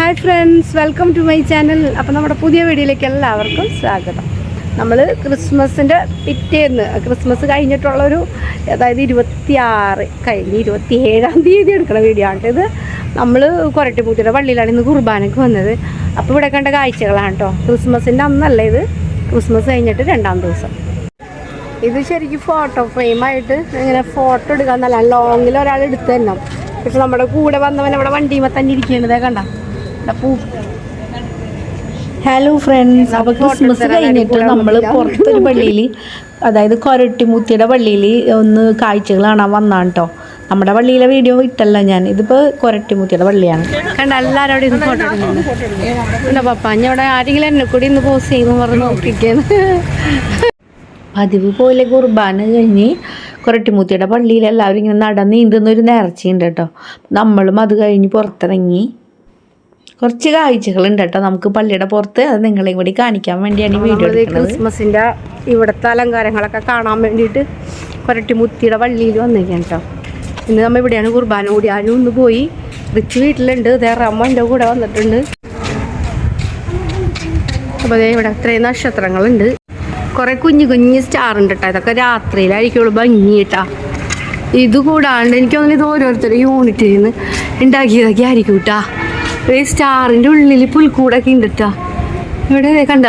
Hi friends welcome to my channel. അപ്പോൾ നമ്മുടെ പുതിയ വീഡിയോയിലേക്ക് എല്ലാവർക്കും സ്വാഗതം. നമ്മൾ ക്രിസ്മസിന്റെ പിറ്റേന്ന് ക്രിസ്മസ് കഴിഞ്ഞിട്ടുള്ളൊരു അതായത് ഇരുപത്തിയാറ് കഴിഞ്ഞ് ഇരുപത്തി ഏഴാം തീയതി എടുക്കുന്ന വീഡിയോ ആണ് ഇത്. നമ്മൾ കൊരട്ടിപ്പൂത്തിയുടെ പള്ളിയിലാണ് ഇന്ന് കുർബാനയ്ക്ക് വന്നത്. അപ്പോൾ ഇവിടെ കണ്ട കാഴ്ചകളാണ് കേട്ടോ ക്രിസ്മസിന്റെ അന്നല്ല ഇത്? ക്രിസ്മസ് കഴിഞ്ഞിട്ട് രണ്ടാം ദിവസം. ഇത് ശരിക്കും ഫോട്ടോ ഫ്രെയിമായിട്ട് ഇങ്ങനെ ഫോട്ടോ എടുക്കാൻ നല്ല ലോങ്ങിൽ ഒരാൾ എടുത്തു തന്നെ പക്ഷെ നമ്മുടെ കൂടെ വന്നവൻ അവിടെ വണ്ടിയുമ്പോൾ തന്നെ ഇരിക്കേണ്ടതേ കണ്ട. ഹലോ ഫ്രണ്ട്സ് അപ്പോൾ ക്രിസ്മസ് കഴിഞ്ഞിട്ട് നമ്മൾ പുറത്തൊരു പള്ളിയിൽ അതായത് കൊരട്ടിമുത്തിയുടെ പള്ളിയിൽ ഒന്ന് കാഴ്ചകൾ കാണാൻ വന്നാണ് കേട്ടോ നമ്മുടെ പള്ളിയിലെ വീഡിയോ ഇട്ടല്ല ഞാൻ. ഇതിപ്പോൾ കൊരട്ടിമുത്തിയുടെ പള്ളിയാണ്. കണ്ട എല്ലാവരും അവിടെ ഇന്ന് ഫോട്ടോ എടുക്കുന്നുണ്ട്. എന്താ പപ്പ ഞാൻ ഇവിടെ ആരെങ്കിലും എന്നെ കൂടി ഇന്ന് പോസ് ചെയ്യുന്നു പറഞ്ഞ് നോക്കിക്കാണ് പതിവ് പോലെ കുർബാന കഴിഞ്ഞ് കൊരട്ടിമുത്തിയുടെ പള്ളിയിൽ എല്ലാവരും ഇങ്ങനെ നടന്ന് നീന്തുന്ന ഒരു നേർച്ചയുണ്ട് കേട്ടോ. നമ്മളും അത് കഴിഞ്ഞ് പുറത്തിറങ്ങി കുറച്ച് കാഴ്ചകളുണ്ട് കേട്ടോ. നമുക്ക് പള്ളിയുടെ പുറത്ത് അത് നിങ്ങളെയും കൂടി കാണിക്കാൻ വേണ്ടിയാണ് ഈ വീഡിയോ ക്രിസ്മസിന്റെ ഇവിടുത്തെ അലങ്കാരങ്ങളൊക്കെ കാണാൻ വേണ്ടിയിട്ട് കൊരട്ടിമുത്തിയുടെ പള്ളിയിൽ വന്നിരിക്കാം കേട്ടോ. ഇന്ന് നമ്മൾ ഇവിടെയാണ് കുർബാന കൂടി. ആരും ഒന്ന് പോയി. റിച്ച് വീട്ടിലുണ്ട്. വേറെ അമ്മ എന്റെ കൂടെ വന്നിട്ടുണ്ട്. അപ്പോൾ അതേ ഇവിടെ അത്രയും നക്ഷത്രങ്ങളുണ്ട്. കുറേ കുഞ്ഞു കുഞ്ഞു സ്റ്റാർ ഉണ്ട് കേട്ടോ. ഇതൊക്കെ രാത്രിയിലായിരിക്കുള്ളൂ. ഭംഗി കേട്ടോ. ഇത് കൂടാണ്ട് എനിക്ക് തോന്നുന്നു ഇത് ഓരോരുത്തരും യൂണിറ്റിൽ നിന്ന് ഉണ്ടാക്കിയതൊക്കെ ആയിരിക്കും കേട്ടാ. ഈ സ്റ്റാറിന്റെ ഉള്ളിൽ പുൽക്കൂടൊക്കെ ഉണ്ട് കേട്ടോ ഇവിടെ കണ്ട?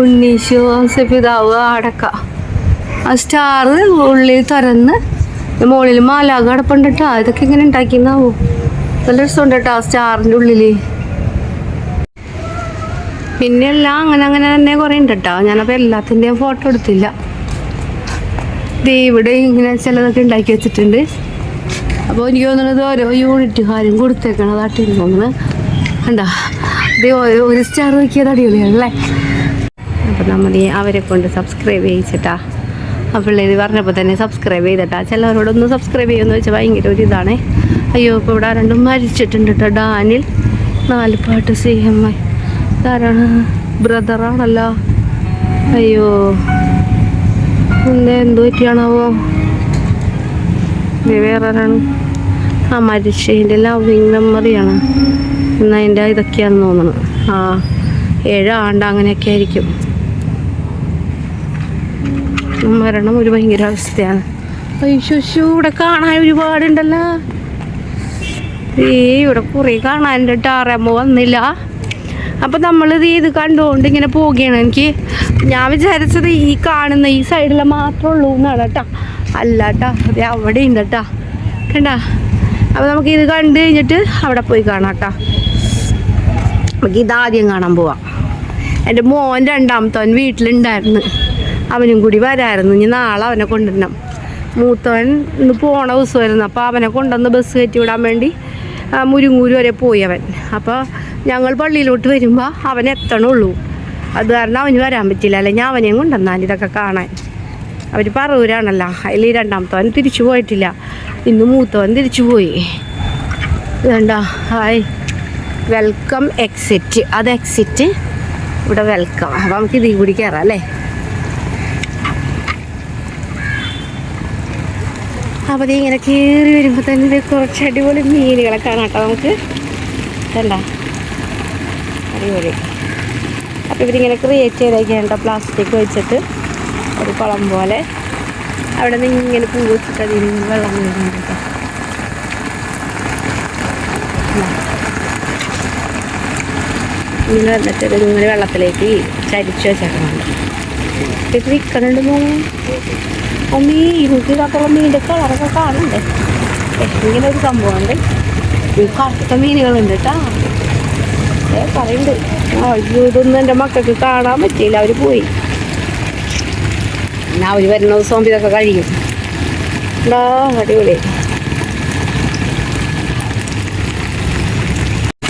ഉണ്ണീശോ സഫിതാവ് അടക്ക ആ സ്റ്റാർ ഉള്ളിൽ തുറന്ന് മുകളിൽ മാലാക അടപ്പുണ്ട് കേട്ടോ ഇതൊക്കെ ഇങ്ങനെ ഉണ്ടാക്കിയെന്നാവോ? നല്ല രസമുണ്ട് കേട്ടോ ആ സ്റ്റാറിന്റെ ഉള്ളിൽ പിന്നെ എല്ലാം അങ്ങനെ അങ്ങനെ തന്നെ കുറേ ഉണ്ട് കേട്ടോ ഞാനപ്പോൾ എല്ലാത്തിന്റെയും ഫോട്ടോ എടുത്തില്ല. ദേ ഇവിടെ ഇങ്ങനെ ചിലതൊക്കെ ഉണ്ടാക്കി വെച്ചിട്ടുണ്ട്. അപ്പോൾ എനിക്ക് തോന്നുന്നത് ഓരോ യൂണിറ്റുകാരും കൊടുത്തേക്കണതായിട്ട് തോന്നുന്നത്. കണ്ടാ? ഇത് ഒരു സ്റ്റാർ നോക്കിയത് അടിപൊളിയാണല്ലേ? അപ്പോൾ നമ്മൾ അവരെ കൊണ്ട് സബ്സ്ക്രൈബ് ചെയ്യിച്ചിട്ടാ. ആ പിള്ളേർ പറഞ്ഞപ്പോൾ തന്നെ സബ്സ്ക്രൈബ് ചെയ്തിട്ടാ. ചിലവരോടൊന്ന് സബ്സ്ക്രൈബ് ചെയ്യുമെന്ന് വെച്ചാൽ ഭയങ്കര ഒരു ഇതാണ്. അയ്യോ ഇപ്പോൾ ഇവിടെ രണ്ടും മരിച്ചിട്ടുണ്ട് കേട്ടോ ഡാനിൽ. നാല് പാട്ട് സി എം ഐ. ഇതാരാണ്? ബ്രദറാണല്ലോ അയ്യോ. എന്ത് പറ്റിയാണാവോ? ഇത് വേറെ ആരാണ് ആ മരിച്ചതിന്റെ ലവിങ് മെമ്മറിയാണ് എന്നാൽ അതിന്റെ ഇതൊക്കെയാണെന്ന് തോന്നുന്നത് ആ ഏഴാണ്ട് അങ്ങനെയൊക്കെ ആയിരിക്കും. മരണം ഒരു ഭയങ്കര അവസ്ഥയാണ്. അയ്യോ ഇവിടെ കാണാൻ ഒരുപാടുണ്ടല്ലോ. ഈ ഇവിടെ കുറേ കാണാനുണ്ട്. കേട്ടോ ആറമ്മ വന്നില്ല. അപ്പം നമ്മളിത് ഇത് കണ്ടുകൊണ്ട് ഇങ്ങനെ പോവുകയാണ്. എനിക്ക് ഞാൻ വിചാരിച്ചത് ഈ കാണുന്ന ഈ സൈഡിലെ മാത്രമേ ഉള്ളൂ എന്നാണ് കേട്ടോ. അല്ല കേട്ടോ അത് അവിടെ ഉണ്ട് കേട്ടോ കണ്ട? അപ്പം നമുക്ക് ഇത് കണ്ടു കഴിഞ്ഞിട്ട് അവിടെ പോയി കാണാം കേട്ടോ നമുക്ക് ഇതാദ്യം കാണാൻ പോവാം. എന്റെ മോൻ രണ്ടാമത്തവൻ വീട്ടിലുണ്ടായിരുന്നു. അവനും കൂടി വരായിരുന്നു. ഇനി നാളെ അവനെ കൊണ്ടുവരണം. മൂത്തവൻ ഇന്ന് പോണ ദിവസമായിരുന്നു. അപ്പോൾ അവനെ കൊണ്ടുവന്ന് ബസ് കയറ്റി വിടാൻ വേണ്ടി മുരുങ്ങൂര് വരെ പോയി അവൻ. അപ്പോൾ ഞങ്ങൾ പള്ളിയിലോട്ട് വരുമ്പോൾ അവൻ എത്തണുള്ളൂ. അത് കാരണം അവന് വരാൻ പറ്റില്ല. അല്ലെങ്കിൽ അവനെയും കൊണ്ടുവന്നാൽ ഇതൊക്കെ കാണാൻ. അവർ പറവൂരാണല്ലോ അതിൽ രണ്ടാമത്തവൻ തിരിച്ചു പോയിട്ടില്ല. ഇന്ന് മൂത്തവൻ തിരിച്ചു പോയി. ഇതുണ്ടോ ഹായ്. വെൽക്കം എക്സിറ്റ് അത് എക്സിറ്റ് ഇവിടെ വെൽക്കം അപ്പം നമുക്ക് ഇതിൽ കൂടി കയറാം അല്ലേ? അപ്പോൾ ഇങ്ങനെ കയറി വരുമ്പോൾ തന്നെ കുറച്ച് അടിപൊളി മീനുകളെ കാണാം കേട്ടോ നമുക്ക്. കണ്ട അടിപൊളി. അപ്പോൾ ഇവരിങ്ങനെ ക്രിയേറ്റ് ചെയ്തേക്കാണ് കേട്ടോ പ്ലാസ്റ്റിക് വെച്ചിട്ട്. ഒരു കുളം പോലെ. അവിടെ നിന്ന് ഇങ്ങനെ പൂ വെച്ചിട്ട് അതിൽ നിന്ന് വെള്ളം വീഴുന്നുണ്ട് കേട്ടോ ഇങ്ങനെ വന്നിട്ട് ഇങ്ങനെ വെള്ളത്തിലേക്ക് ചരിച്ചു വെച്ചേക്കുന്നുണ്ട് ഇത് വിൽക്കണുണ്ട് മീ മീൻ ഇതിനകത്തുള്ള മീനിന്റെ കളറൊക്കെ കാണണ്ടേ ഇങ്ങനെ ഒരു സംഭവമുണ്ട്. കറുത്ത മീനുകളുണ്ട് കേട്ടോ. പറയുന്നുണ്ട്. അയ്യോ ഇതൊന്നും എന്റെ മക്കൾക്ക് കാണാൻ പറ്റിയില്ല. അവർ പോയി. പിന്നെ അവർ വരുന്ന ദിവസം ഇതൊക്കെ കഴിയും. എന്താ അടിപൊളി.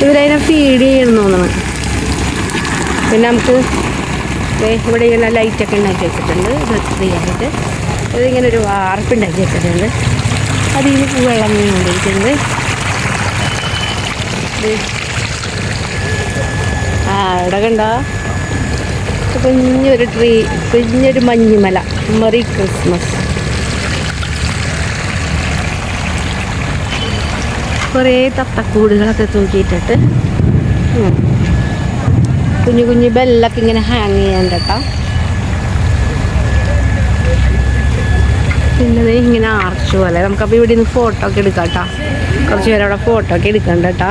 ഇവരതിനെ ഫീഡ് ചെയ്യണം തോന്നണം. പിന്നെ നമുക്ക് ഇവിടെ ഇങ്ങനെ ലൈറ്റൊക്കെ ഉണ്ടാക്കി വെച്ചിട്ടുണ്ട്. ചെയ്യാനായിട്ട് ഇതിങ്ങനെ ഒരു വാർപ്പുണ്ടാക്കി വെച്ചിട്ടുണ്ട്. അതിൽ നിന്ന് വെള്ളം വീണുകൊണ്ടിരിക്കുന്നത്. ആ ഇവിടെ കണ്ട? കുഞ്ഞൊരു ട്രീ കുഞ്ഞൊരു മഞ്ഞുമല. Merry Christmas. കുറേ തത്തക്കൂടുകളൊക്കെ തൂക്കിയിട്ടിട്ട്. കുഞ്ഞു കുഞ്ഞു ബെല്ലൊക്കെ ഇങ്ങനെ ഹാങ് ചെയ്യാൻ കേട്ടോ പിന്നെ ഇങ്ങനെ ആർച്ച് പോലെ. നമുക്കപ്പോൾ ഇവിടെ നിന്ന് ഫോട്ടോ ഒക്കെ എടുക്കാം കേട്ടോ കുറച്ച് പേരവിടെ ഫോട്ടോ ഒക്കെ എടുക്കണ്ട കേട്ടോ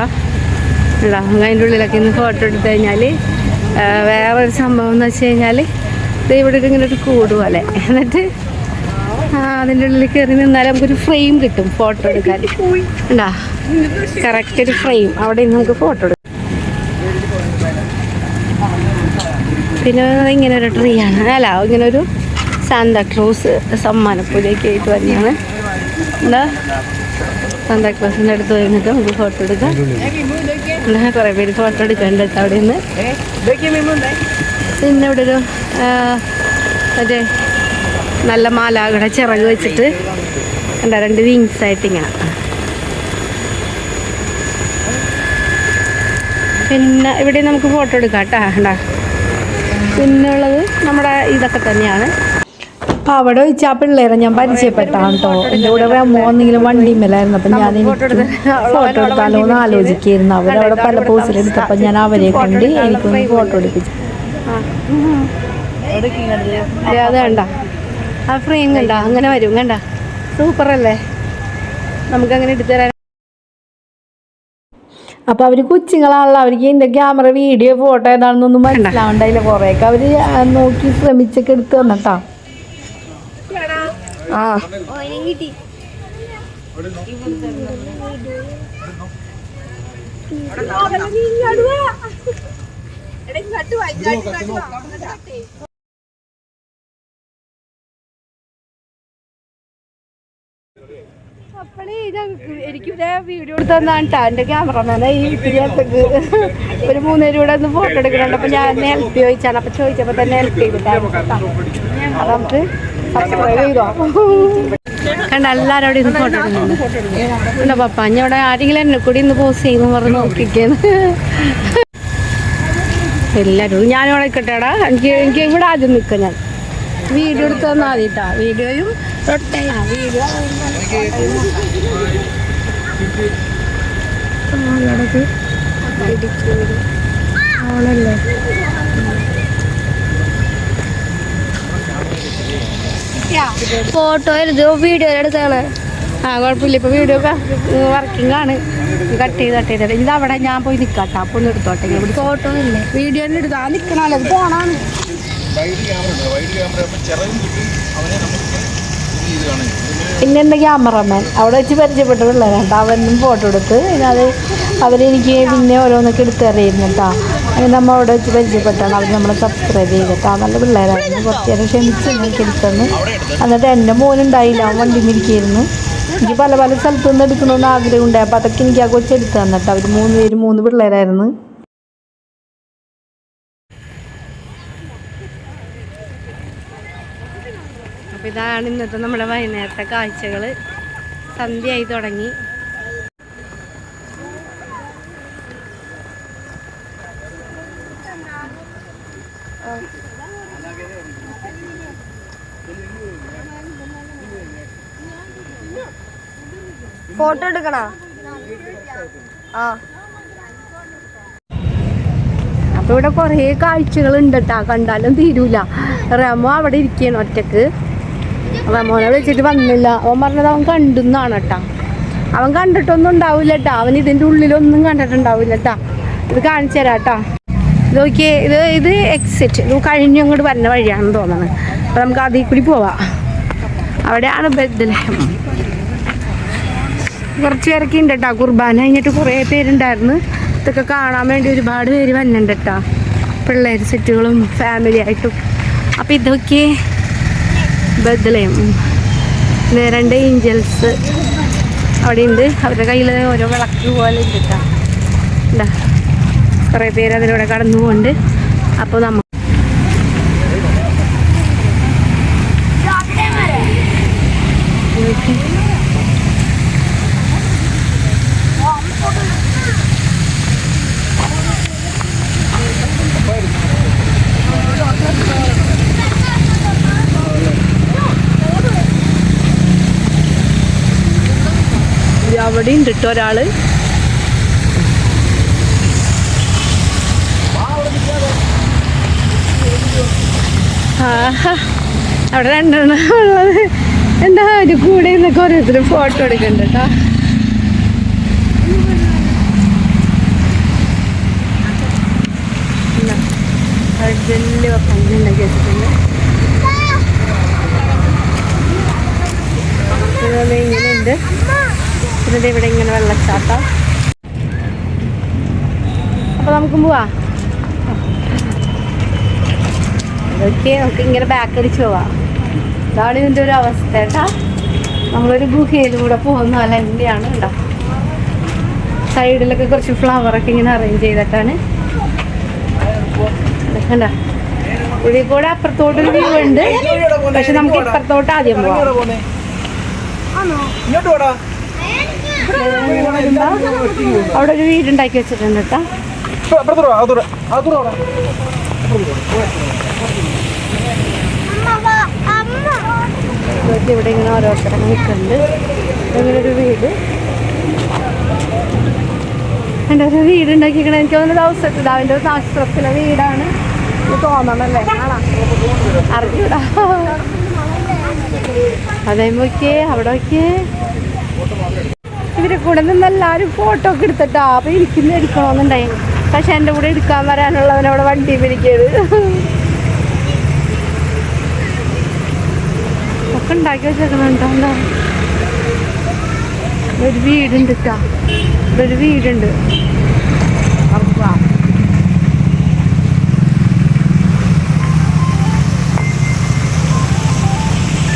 അതിന്റെ ഉള്ളിലൊക്കെ ഇന്ന് ഫോട്ടോ എടുത്തു കഴിഞ്ഞാൽ വേറൊരു സംഭവം എന്ന് വെച്ച് കഴിഞ്ഞാൽ ഇത് ഇവിടെ ഇങ്ങനെ ഒരു കൂട് പോലെ എന്നിട്ട് അതിന്റെ ഉള്ളിൽ കയറി നിന്നാൽ നമുക്കൊരു ഫ്രെയിം കിട്ടും ഫോട്ടോ എടുക്കാൻ. ഉണ്ടാ കറക്റ്റ് ഒരു ഫ്രെയിം അവിടെ നമുക്ക് ഫോട്ടോ എടുക്കാം. പിന്നെ ഇങ്ങനെ ഒരു ട്രീ ആണ്. അല്ല ഇങ്ങനെ ഒരു സാന്താക്ലോസ് സമ്മാനപ്പൂജയൊക്കെ ആയിട്ട് തന്നെയാണ് എന്താ? സാന്താക്ലോസിന്റെ അടുത്ത് കഴിഞ്ഞിട്ട് നമുക്ക് ഫോട്ടോ എടുക്കാം. എന്താ കുറേ പേര് ഫോട്ടോ എടുക്കാനുണ്ട് കേട്ടോ അവിടെ നിന്ന് പിന്നെ ഇവിടെ ഒരു മറ്റേ നല്ല മാലാകയുടെ ചിറക് വെച്ചിട്ട് എന്താ രണ്ട് വിങ്സ് ആയിട്ട് ഇങ്ങനെ. പിന്നെ ഇവിടെ നമുക്ക് ഫോട്ടോ എടുക്കാം കേട്ടോ പിന്നെ ഉള്ളത് നമ്മുടെ ഇതൊക്കെ തന്നെയാണ്. അപ്പൊ അവിടെ വെച്ച് ആ പിള്ളേരെ ഞാൻ പരിചയപ്പെട്ടാണ് കേട്ടോ എന്റെ കൂടെ റമോ വണ്ടി വണ്ടിമേലായിരുന്നു അപ്പൊ ഞാൻ എനിക്ക് ഫോട്ടോ എടുത്താലോ എന്ന് ആലോചിക്കായിരുന്നു. അവരവിടെ പല പോസിൽ എടുത്തപ്പോൾ ഞാൻ അവരെ കൊണ്ട് എനിക്കൊന്ന് ഫോട്ടോ എടുപ്പിച്ചു. അത് കണ്ട ആ ഫ്രെയിം കണ്ട? അങ്ങനെ വരും കണ്ട? സൂപ്പർ അല്ലേ? നമുക്കങ്ങനെ എടുത്തു തരാൻ അപ്പൊ അവർ കൊച്ചുങ്ങളാണല്ലോ. അവർക്ക് എന്റെ ക്യാമറ വീഡിയോ ഫോട്ടോ ഏതാണെന്നൊന്നും മനസ്സിലാവണ്ടായില്ല. കുറെയൊക്കെ അവർ നോക്കി ശ്രമിച്ചൊക്കെ എടുത്തു തന്നട്ടാ. ആ. ഇതേ വീഡിയോ എടുത്ത് തന്നാണ് കേട്ടോ ക്യാമറമാനെ ഈ ഇത്തിരിയത്തേക്ക് ഒരു മൂന്നേരും കൂടെ ഒന്ന് ഫോട്ടോ എടുക്കുന്നുണ്ട്. അപ്പോൾ ഞാൻ ഹെൽപ്പ് ചോദിച്ചാണ്. അപ്പൊ ചോദിച്ചപ്പോൾ തന്നെ ഹെൽപ്പ് ചെയ്തിട്ടാണ്. അതാ നമുക്ക് കണ്ട എല്ലാവരും അവിടെ ഇന്ന് ഫോട്ടോ എടുക്കുന്നു. ഉണ്ടോ പപ്പ ഇവിടെ ആരെങ്കിലും എന്നെ കൂടി ഇന്ന് പോസ് ചെയ്യുന്നു പറഞ്ഞ് നോക്കിക്കുന്നു. എല്ലാവരും ഞാനിവിടെ നിൽക്കട്ടെടാ എനിക്ക് എനിക്ക് ഇവിടെ ആദ്യം നിൽക്കാം ഞാൻ. വീഡിയോ എടുത്ത് തന്നാൽ മതി കേട്ടോ വീഡിയോയും ആ, വീഡിയോ ആളടക്ക്. ഫോട്ടോ എടുത്തോ വീഡിയോ എടുത്താണ് ആ കുഴപ്പമില്ല. ഇപ്പൊ വീഡിയോ വർക്കിംഗ് ആണ്. കട്ട് ചെയ്ത് കട്ട് ചെയ്തിട്ട് ഇത് അവിടെ ഞാൻ പോയി നിൽക്കാട്ടോ അപ്പൊ ഒന്ന് എടുത്തോട്ടെ. ഇവിടെ ഫോട്ടോ ഇല്ലേ? വീഡിയോ എടുത്താ എടുത്തു. ആ നമുക്ക് ഇത് ചെയ്ത് പിന്നെ എന്റെ ക്യാമറമാൻ അവിടെ വെച്ച് പരിചയപ്പെട്ട പിള്ളേരാണ് അവനും ഫോട്ടോ എടുത്ത്. അത് അവരെനിക്ക് പിന്നെ ഓരോന്നൊക്കെ എടുത്ത് അറിയുന്നു കേട്ടോ. അങ്ങനെ നമ്മൾ അവിടെ വെച്ച് പരിചയപ്പെട്ടാണ്. അവർ നമ്മളെ സബ്സ്ക്രൈബ് ചെയ്തിട്ട്. ആ നല്ല പിള്ളേരായിരുന്നു. കുറച്ച് നേരം ക്ഷമിച്ച് എനിക്ക് എടുത്തെന്ന് എന്നിട്ട് എന്റെ മോനുണ്ടായില്ല. അവൻ വണ്ടി മിരിക്കായിരുന്നു എനിക്ക് പല പല സ്ഥലത്തു നിന്ന് എടുക്കണമെന്ന് ആഗ്രഹമുണ്ട്. അപ്പോൾ അതൊക്കെ എനിക്ക് ആ കൊച്ചെടുത്ത് തന്നിട്ട് അവർ മൂന്ന് പേര് മൂന്ന് പിള്ളേരായിരുന്നു. അപ്പോൾ ഇതാണ് ഇന്നത്തെ നമ്മുടെ വൈകുന്നേരത്തെ കാഴ്ചകൾ സന്ധ്യയായി തുടങ്ങി. ഫോട്ടോ എടുക്കണ ആ. അപ്പൊ ഇവിടെ കുറേ കാഴ്ചകൾ ഉണ്ട് കേട്ടാ കണ്ടാലും തീരൂല. റമോ അവിടെ ഇരിക്കുകയാണ് ഒറ്റയ്ക്ക്. റമോനെ വിളിച്ചിട്ട് വന്നില്ല. അവൻ പറഞ്ഞത് അവൻ കണ്ടെന്നാണ് കേട്ടാ അവൻ കണ്ടിട്ടൊന്നും ഉണ്ടാവില്ല കേട്ടാ അവൻ ഇതിന്റെ ഉള്ളിലൊന്നും കണ്ടിട്ടുണ്ടാവില്ല കേട്ടാ ഇത് കാണിച്ചു തരാം കേട്ടാ ഇത് നോക്കിയേ ഇത് ഇത് എക്സിറ്റ് ഇത് കഴിഞ്ഞ് അങ്ങോട്ട് വരുന്ന വഴിയാണെന്ന് തോന്നുന്നത് അപ്പോൾ നമുക്ക് അതിൽ കൂടി പോവാം. അവിടെയാണ് ബദ്ലഹം കുറച്ച് പേരൊക്കെ ഉണ്ട് കേട്ടോ കുർബാന കഴിഞ്ഞിട്ട് കുറേ പേരുണ്ടായിരുന്നു. ഇതൊക്കെ കാണാൻ വേണ്ടി ഒരുപാട് പേര് വന്നിട്ടുണ്ട് കേട്ടോ പിള്ളേർ സെറ്റുകളും ഫാമിലി ആയിട്ടും. അപ്പം ഇതൊക്കെ ബദലയും രണ്ട് ഏഞ്ചൽസ് അവിടെ ഉണ്ട് അവരുടെ കയ്യിൽ ഓരോ വിളക്ക് പോലെ ഉണ്ട് കേട്ടോ കുറേ പേര് അതിലൂടെ കടന്നു പോകുന്നുണ്ട് അപ്പോൾ നമ്മൾ അവിടെയും കിട്ടും ഒരാൾ അവിടെ രണ്ടെണ്ണം ഉള്ളത്. എന്താ ഒരു കൂടെ നിന്നൊക്കെ ഓരോരുത്തരും ഫോട്ടോ എടുക്കണ്ട കേട്ടോ വലിയ ഇങ്ങനെയുണ്ട് പിന്നെ ഇവിടെ ഇങ്ങനെ വെള്ളച്ചാട്ടം. അപ്പൊ നമുക്ക് പോവാ. അതൊക്കെ നമുക്ക് ഇങ്ങനെ ബാക്ക് അടിച്ച് പോവാം. ഇതാണ് ഇതിന്റെ ഒരു അവസ്ഥ കേട്ടാ. നമ്മളൊരു ഗുഹയിലൂടെ പോകുന്ന പോലെ തന്നെയാണ് കേട്ടോ. സൈഡിലൊക്കെ കുറച്ച് ഫ്ലവറൊക്കെ ഇങ്ങനെ അറേഞ്ച് ചെയ്തിട്ടാണ്. കണ്ട? ഇവിടെ കൂടെ അപ്പുറത്തോട്ടൊരു വ്യൂ ഉണ്ട്. പക്ഷെ നമുക്ക് ഇപ്പുറത്തോട്ട് ആദ്യം പോവാം. ഇങ്ങോട്ട് പോടാ. അവിടെ ഒരു വീടുണ്ടാക്കി വെച്ചിട്ടുണ്ട് കേട്ടോ. ഇവിടെ ഇങ്ങനെ ഓരോരുത്തരങ്ങൾ നിൽക്കുന്നുണ്ട്. ഇങ്ങനെ വീട്. എന്റെ ഒരു വീട് ഉണ്ടാക്കിക്കണ എനിക്ക് തോന്നുന്നു ദിവസത്തിൽ അവന്റെ ഒരു നക്ഷത്രത്തിലെ വീടാണ്. തോന്നണല്ലേ? അറിഞ്ഞൂടാ. അതേ നോക്കിയേ അവിടെ നോക്കിയേ. ഇവരെ കൂടെ നിന്ന് എല്ലാവരും ഫോട്ടോ ഒക്കെ എടുത്തിട്ടാ. അപ്പൊ എനിക്കിന്ന് എടുക്കണമെന്നുണ്ടായി. പക്ഷെ എന്റെ കൂടെ എടുക്കാൻ വരാനുള്ളവൻ അവിടെ വണ്ടി പിടിക്കരുത്. ഒക്കെ ഉണ്ടാക്കി വെച്ചേക്കണുണ്ടോ ഒരു വീടുണ്ട് കേട്ടോ ഒരു വീടുണ്ട്.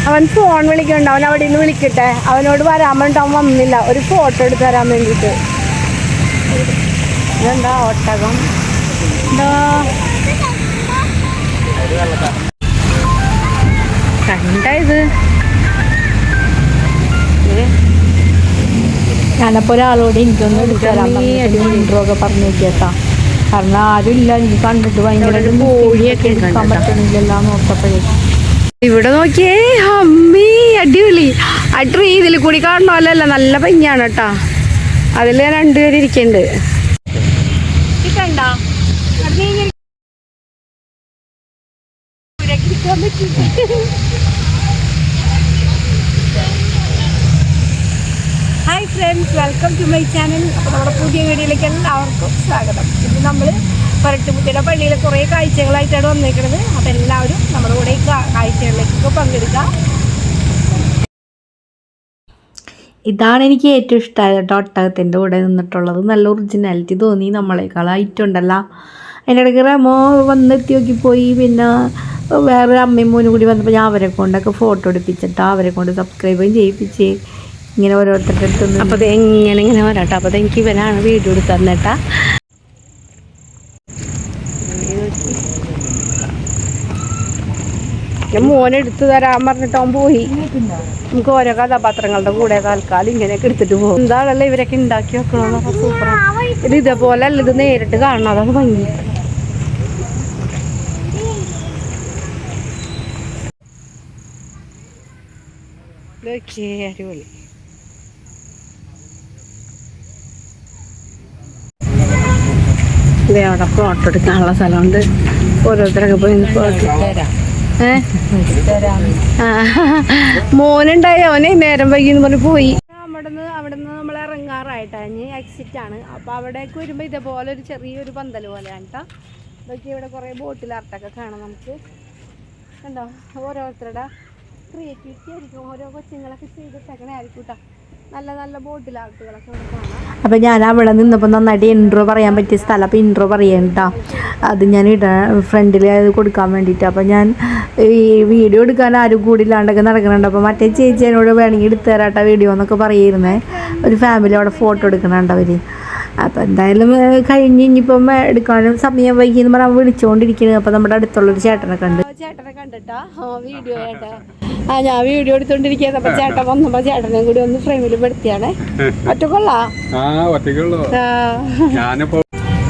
അവൻ ഫോൺ വിളിക്കുന്നുണ്ട്. അവൻ അവിടെ നിന്ന് വിളിക്കട്ടെ. അവനോട് വരാൻ വേണ്ട അവൻ വന്നില്ല. ഒരു ഫോട്ടോ എടുത്ത് തരാൻ വേണ്ടിയിട്ട് ഇതെന്താ ഒട്ടകം? എന്താ കണ്ട ഇത്? ഞാനപ്പോൾ ഒരാളോട് എനിക്കൊന്നും എടുത്തുതരാൻ ഇൻട്രോ ഒക്കെ പറഞ്ഞു നോക്കിയേട്ടാ. കാരണം ആരുമില്ല. എനിക്ക് കണ്ടിട്ട് ഭയങ്കര കോഴിയൊക്കെ എടുക്കാൻ. പറ്റണില്ലല്ലോ നോക്കപ്പോഴേ ഇവിടെ നോക്കിയേ അമ്മി അടിപൊളി. ആ ട്രീ ഇതിൽ കൂടി കാണണമല്ലോ നല്ല ഭംഗിയാണ് കേട്ടാ. അതിൽ രണ്ടുപേരും hi friends welcome to my channel അപ്പോൾ നമ്മുടെ പുതിയ വീഡിയോയിലേക്ക് എല്ലാവർക്കും സ്വാഗതം. ഇന്ന് നമ്മൾ പരട്ടുമുത്തിയുടെ പള്ളിയിൽ കുറേ കാഴ്ചകളായിട്ടാണ് വന്നേക്കുന്നത് അപ്പോൾ എല്ലാവരും നമ്മുടെ കൂടെ ഈ കാഴ്ചകളിലേക്കൊക്കെ പങ്കെടുക്കാം. ഇതാണ് എനിക്ക് ഏറ്റവും ഇഷ്ടമായ കേട്ടോ ഒട്ടകത്തിന്റെ കൂടെ നിന്നിട്ടുള്ളത്. നല്ല ഒറിജിനാലിറ്റി തോന്നി നമ്മളെക്കാളായിട്ടുണ്ടല്ലോ. അതിന്റെ ഇടയ്ക്ക് റമോ വന്നെത്തി നോക്കി പോയി പിന്നെ വേറെ അമ്മയും മോനും കൂടി വന്നപ്പോൾ ഞാൻ അവരെ കൊണ്ടൊക്കെ ഫോട്ടോ എടുപ്പിച്ചിട്ട് അവരെ കൊണ്ട് സബ്സ്ക്രൈബും ചെയ്യിപ്പിച്ച് ഇങ്ങനെ ഓരോരുത്തരുടെ അടുത്ത് അപ്പോൾ അത് എങ്ങനെ ഇങ്ങനെ വരാട്ടോ. അപ്പോൾ അത് എനിക്ക് ഇവനാണ് വീഡിയോ എടുത്ത് തന്നേട്ടാ മോനെടുത്ത് തരാൻ പറഞ്ഞിട്ട് അവൻ പോയി. നമുക്ക് ഓരോ കഥാപാത്രങ്ങളുടെ കൂടെ തൽക്കാലം ഇങ്ങനെയൊക്കെ എടുത്തിട്ട് പോകും. എന്താണല്ലോ ഇവരൊക്കെ ഉണ്ടാക്കി വെക്കണമെന്നൊക്കെ സൂപ്പർ ഇത് ഇതേപോലെ അല്ല ഇത് നേരിട്ട് കാണണം. അതാണ് ഭംഗി. അവിടെ ഫോട്ടോ എടുക്കാനുള്ള സ്ഥലമുണ്ട്. ഓരോരുത്തരൊക്കെ പോയി ഫോട്ടോ ആ, മോനുണ്ടായി. അവനെ നേരം വൈകിന്ന് പറഞ്ഞ് പോയി. അവിടുന്ന് അവിടുന്ന് നമ്മൾ ഇറങ്ങാറായിട്ടാ. ഇനി എക്സിറ്റ് ആണ്. അപ്പോൾ അവിടേക്ക് വരുമ്പോൾ ഇതേപോലെ ഒരു ചെറിയൊരു പന്തൽ പോലെയാണ് കേട്ടോ ഇതൊക്കെ ഇവിടെ കുറേ ബോട്ടിൽ അർട്ടൊക്കെ കാണാം നമുക്ക്. കണ്ടോ? ഓരോരുത്തരുടെ ക്രിയേറ്റിവിറ്റി ആയിരിക്കും. ഓരോ കൊച്ചുങ്ങളൊക്കെ ചെയ്തിട്ടേക്കണേ ആയിരിക്കും കേട്ടോ നല്ല നല്ല ബോട്ടിൽ ആർട്ടുകളൊക്കെ ഇവിടെ കാണാം. അപ്പോൾ ഞാൻ അവിടെ നിന്നപ്പോൾ നന്നായിട്ട് ഇൻട്രോ പറയാൻ പറ്റിയ സ്ഥലം. അപ്പോൾ ഇൻട്രോ പറയണ്ട അത് ഞാൻ ഇട ഫ്രണ്ടിൽ അത് കൊടുക്കാൻ വേണ്ടിയിട്ട് അപ്പോൾ ഞാൻ ഈ വീഡിയോ എടുക്കാൻ ആരും കൂടില്ലാണ്ടൊക്കെ നടക്കുന്നുണ്ട് അപ്പോൾ മറ്റേ ചേച്ചി എന്നോട് വേണമെങ്കിൽ എടുത്തു തരാട്ട വീഡിയോ എന്നൊക്കെ പറയുന്നേ ഒരു ഫാമിലി അവിടെ ഫോട്ടോ എടുക്കണുണ്ട് അവർ അപ്പോൾ എന്തായാലും കഴിഞ്ഞ് ഇനിയിപ്പം എടുക്കാനും സമയം വൈകി എന്ന് പറഞ്ഞാൽ വിളിച്ചുകൊണ്ടിരിക്കുന്നത് അപ്പോൾ നമ്മുടെ അടുത്തുള്ളൊരു ചേട്ടനെ കണ്ട്. ചേട്ടനെ കണ്ടിട്ടാ. വീഡിയോ ചേട്ടാ ആ ഞാൻ വീഡിയോ എടുത്തോണ്ടിരിക്കുന്നത് അപ്പൊ ചേട്ടൻ വന്നപ്പോ ചേട്ടനെയും കൂടി ഒന്ന് ഫ്രെയിമിൽ പെടുത്തിയാണേ. ഒറ്റക്കൊള്ളാ?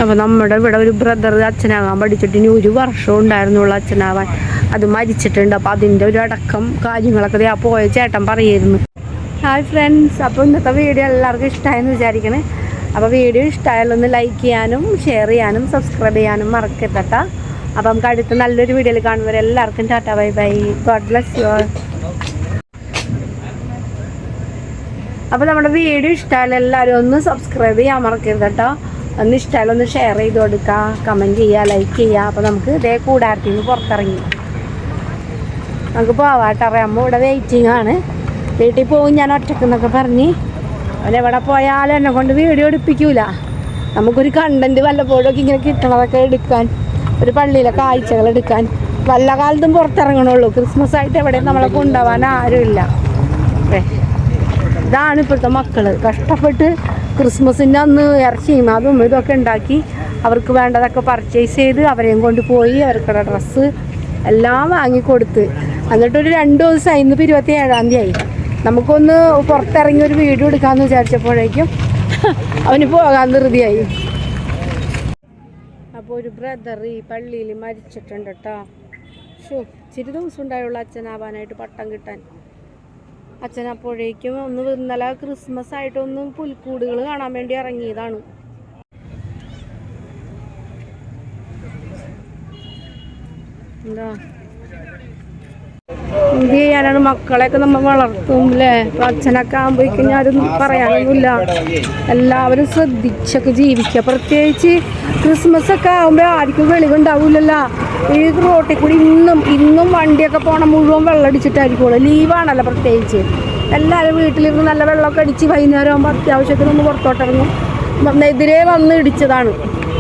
അപ്പൊ നമ്മുടെ ഇവിടെ ഒരു ബ്രദർ അച്ഛനാകാൻ പഠിച്ചിട്ട് ഇനി ഒരു വർഷം ഉണ്ടായിരുന്നുള്ളൂ അച്ഛനാവാൻ. അത് മരിച്ചിട്ടുണ്ട്. അപ്പൊ അതിന്റെ ഒരു അടക്കം കാര്യങ്ങളൊക്കെ ആ പോയ ചേട്ടൻ പറയായിരുന്നു ഹായ് ഫ്രണ്ട്സ് അപ്പോൾ ഇന്നത്തെ വീഡിയോ എല്ലാവർക്കും ഇഷ്ടമായെന്ന് വിചാരിക്കണേ. അപ്പോൾ വീഡിയോ ഇഷ്ടമായാലൊന്ന് ലൈക്ക് ചെയ്യാനും ഷെയർ ചെയ്യാനും സബ്സ്ക്രൈബ് ചെയ്യാനും മറക്കരുതട്ടാ അപ്പം നമുക്ക് അടുത്ത നല്ലൊരു വീഡിയോയിൽ കാണുമ്പോൾ എല്ലാവർക്കും tata bye bye. God bless you അപ്പോൾ നമ്മുടെ വീഡിയോ ഇഷ്ടമായാലും എല്ലാവരും ഒന്ന് സബ്സ്ക്രൈബ് ചെയ്യാൻ മറക്കരുത് കേട്ടോ. ഒന്ന് ഇഷ്ടമായാലും ഒന്ന് ഷെയർ ചെയ്ത് കൊടുക്കുക കമന്റ് ചെയ്യുക ലൈക്ക് ചെയ്യുക അപ്പോൾ നമുക്ക് ഇതേ കൂടാരത്തിൽ നിന്ന് പുറത്തിറങ്ങി. നമുക്ക് പോവാട്ടറിയാം അമ്മ ഇവിടെ വെയിറ്റിംഗ് ആണ്. വീട്ടിൽ പോകും ഞാൻ ഒറ്റയ്ക്ക് ഒറ്റക്കെന്നൊക്കെ പറഞ്ഞ്. അവനെവിടെ പോയാലും എന്നെ കൊണ്ട് വീഡിയോ എടുപ്പിക്കൂല. നമുക്കൊരു കണ്ടന്റ് വല്ലപ്പോഴൊക്കെ ഇങ്ങനെ കിട്ടണതൊക്കെ എടുക്കാൻ. ഒരു പള്ളിയിലെ കാഴ്ചകൾ എടുക്കാൻ. വല്ല കാലത്തും പുറത്തിറങ്ങണുള്ളൂ. ക്രിസ്മസ് ആയിട്ട് എവിടെയും നമ്മളെ കൊണ്ടുപോകാൻ ഇല്ല ഇതാണ് ഇപ്പോഴത്തെ മക്കൾ. കഷ്ടപ്പെട്ട് ക്രിസ്മസിന്റെ അന്ന് ഇറച്ചിയും അതും ഇതൊക്കെ ഉണ്ടാക്കി അവർക്ക് വേണ്ടതൊക്കെ പർച്ചേസ് ചെയ്ത് അവരെയും കൊണ്ട് പോയി അവർക്കുള്ള ഡ്രസ്സ് എല്ലാം വാങ്ങിക്കൊടുത്ത് എന്നിട്ടൊരു രണ്ട് ദിവസമായി ഇന്നിപ്പോൾ ഇരുപത്തി ഏഴാം തീയതി ആയി. നമുക്കൊന്ന് പുറത്തിറങ്ങി ഒരു വീഡിയോ എടുക്കാമെന്ന് വിചാരിച്ചപ്പോഴേക്കും അവന് പോകാൻ ധൃതിയായി. ഒരു ബ്രദർ ഈ പള്ളിയിൽ മരിച്ചിട്ടുണ്ട് കേട്ടോ ഷോ ഇച്ചിരി ദിവസം ഉണ്ടായുള്ള അച്ഛനാവാനായിട്ട് പട്ടം കിട്ടാൻ. അച്ഛൻ അപ്പോഴേക്കും ഒന്ന് ഇന്നലെ ക്രിസ്മസ് ആയിട്ടൊന്ന് പുൽക്കൂടുകൾ കാണാൻ വേണ്ടി ഇറങ്ങിയതാണ്. എന്താ? എന്ത് ചെയ്യാനാണ് മക്കളെയൊക്കെ നമ്മൾ വളർത്തും അല്ലേ അച്ഛനൊക്കെ ആകുമ്പോഴേക്കും ഞാനൊന്നും പറയാനൊന്നുമില്ല. എല്ലാവരും ശ്രദ്ധിച്ചൊക്കെ ജീവിക്കുക. പ്രത്യേകിച്ച് ക്രിസ്മസ് ഒക്കെ ആകുമ്പോൾ ആർക്കും വെളിവുണ്ടാവില്ലല്ലോ. ഈ റോട്ടിൽ കൂടി ഇന്നും ഇന്നും വണ്ടിയൊക്കെ പോണ മുഴുവൻ വെള്ളം അടിച്ചിട്ടായിരിക്കുള്ളൂ ലീവാണല്ലോ പ്രത്യേകിച്ച്. എല്ലാവരും വീട്ടിലിരുന്ന് നല്ല വെള്ളമൊക്കെ അടിച്ച് വൈകുന്നേരം ആകുമ്പോൾ അത്യാവശ്യത്തിന് ഒന്ന് പുറത്തോട്ടിറങ്ങും. എതിരെ വന്ന് ഇടിച്ചതാണ്.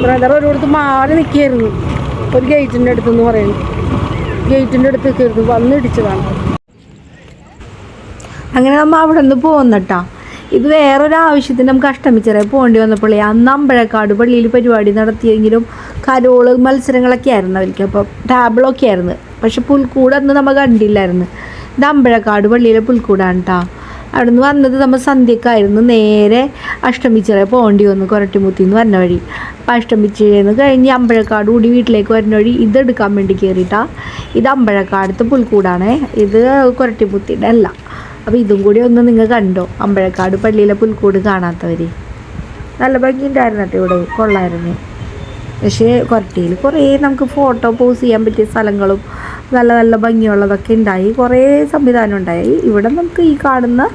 ബ്രദർ ഒരിടത്ത് മാറി നിൽക്കുകയായിരുന്നു. ഒരു ഗേറ്റിന്റെ അടുത്തെന്ന് പറയുന്നു ഗേറ്റിന്റെ അടുത്ത് കയറി വന്ന് കാണാം അങ്ങനെ നമ്മൾ അവിടെ നിന്ന് പോകുന്നട്ടാ ഇത് വേറൊരു ആവശ്യത്തിന് നമുക്ക് അഷ്ടമിച്ചറേ പോകേണ്ടി വന്നപ്പോഴേ അന്ന് അമ്പഴക്കാട് പള്ളിയിൽ പരിപാടി നടത്തിയെങ്കിലും കരോൾ മത്സരങ്ങളൊക്കെ ആയിരുന്നു അവർക്ക്. അപ്പോൾ ടാബിളൊക്കെ ആയിരുന്നു. പക്ഷെ പുൽക്കൂട് അന്ന് നമ്മൾ കണ്ടില്ലായിരുന്നു. ഇത് അമ്പഴക്കാട് പള്ളിയിലെ പുൽക്കൂടാണ് കേട്ടോ അവിടെ നിന്ന് വന്നത് നമ്മൾ സന്ധ്യക്കായിരുന്നു. നേരെ അഷ്ടമിച്ചിറ പോകേണ്ടി വന്നു കൊരട്ടിമുത്തി എന്ന് പറഞ്ഞ വഴി. അപ്പം അഷ്ടമിച്ചിറന്ന് കഴിഞ്ഞ് അമ്പഴക്കാട് കൂടി വീട്ടിലേക്ക് വരുന്ന വഴി ഇതെടുക്കാൻ വേണ്ടി കയറിയിട്ടാ. ഇത് അമ്പഴക്കാടത്ത് പുൽക്കൂടാണേ. ഇത് കൊരട്ടിമുത്തിയുടെ അല്ല. അപ്പോൾ ഇതും കൂടി ഒന്ന് നിങ്ങൾ കണ്ടോ? അമ്പഴക്കാട് പള്ളിയിലെ പുൽക്കൂട് കാണാത്തവർ നല്ല ഭംഗിയുണ്ടായിരുന്നു കേട്ടോ ഇവിടെ. കൊള്ളായിരുന്നു. പക്ഷേ കൊരട്ടിയിൽ കുറേ നമുക്ക് ഫോട്ടോ പോസ് ചെയ്യാൻ പറ്റിയ സ്ഥലങ്ങളും നല്ല നല്ല ഭംഗിയുള്ളതൊക്കെ ഉണ്ടായി. കുറേ സംവിധാനം ഉണ്ടായി. ഇവിടെ നമുക്ക് ഈ കാണുന്ന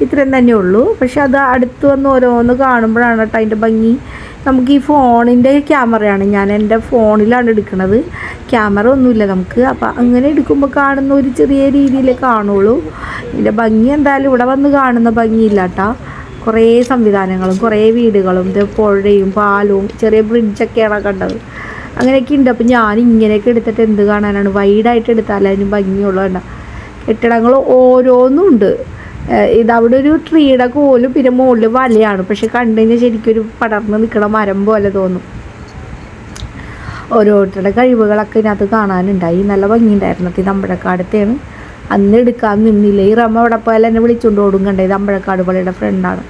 ഇത്രയും തന്നെ ഉള്ളൂ. പക്ഷെ അത് അടുത്ത് വന്ന് ഓരോന്ന് കാണുമ്പോഴാണ് കേട്ടോ അതിന്റെ ഭംഗി. നമുക്ക് ഈ ഫോണിന്റെ ക്യാമറയാണ്. ഞാൻ എന്റെ ഫോണിലാണ് എടുക്കുന്നത്. ക്യാമറ ഒന്നുമില്ല നമുക്ക്. അപ്പം അങ്ങനെ എടുക്കുമ്പോൾ കാണുന്ന ഒരു ചെറിയ രീതിയിലേ കാണുള്ളൂ. ഇതിന്റെ ഭംഗി എന്തായാലും ഇവിടെ വന്ന് കാണുന്ന ഭംഗിയില്ല കേട്ടോ. കുറേ സംവിധാനങ്ങളും കുറേ വീടുകളും പുഴയും പാലവും ചെറിയ ബ്രിഡ്ജൊക്കെയാണ് കണ്ടത്. അങ്ങനെയൊക്കെ ഉണ്ട്. അപ്പം ഞാൻ ഇങ്ങനെയൊക്കെ എടുത്തിട്ട് എന്ത് കാണാനാണ്? വൈഡായിട്ട് എടുത്താൽ അതിന് ഭംഗിയുള്ള വേണ്ട കെട്ടിടങ്ങൾ ഓരോന്നും ഉണ്ട്. ഇതവിടെ ഒരു ട്രീയുടെ കോലും പിന്നെ മുകളിൽ വലയാണ്. പക്ഷെ കണ്ടു കഴിഞ്ഞാൽ ശരിക്കും ഒരു പടർന്ന് നിൽക്കണ മരം പോലെ തോന്നും. ഓരോരുത്തരുടെ കഴിവുകളൊക്കെ ഇതിനകത്ത് കാണാനുണ്ടായി നല്ല ഭംഗിയുണ്ടായിരുന്നു. ഇത് അമ്പഴക്കാടത്തെയാണ് അന്ന് എടുക്കാൻ നിന്നില്ല. ഈ റമ്മ അവിടെ പോയാൽ എന്നെ വിളിച്ചുകൊണ്ട് ഓടും കണ്ടേ. ഇത് അമ്പഴക്കാട് പള്ളിയുടെ ഫ്രണ്ടാണ്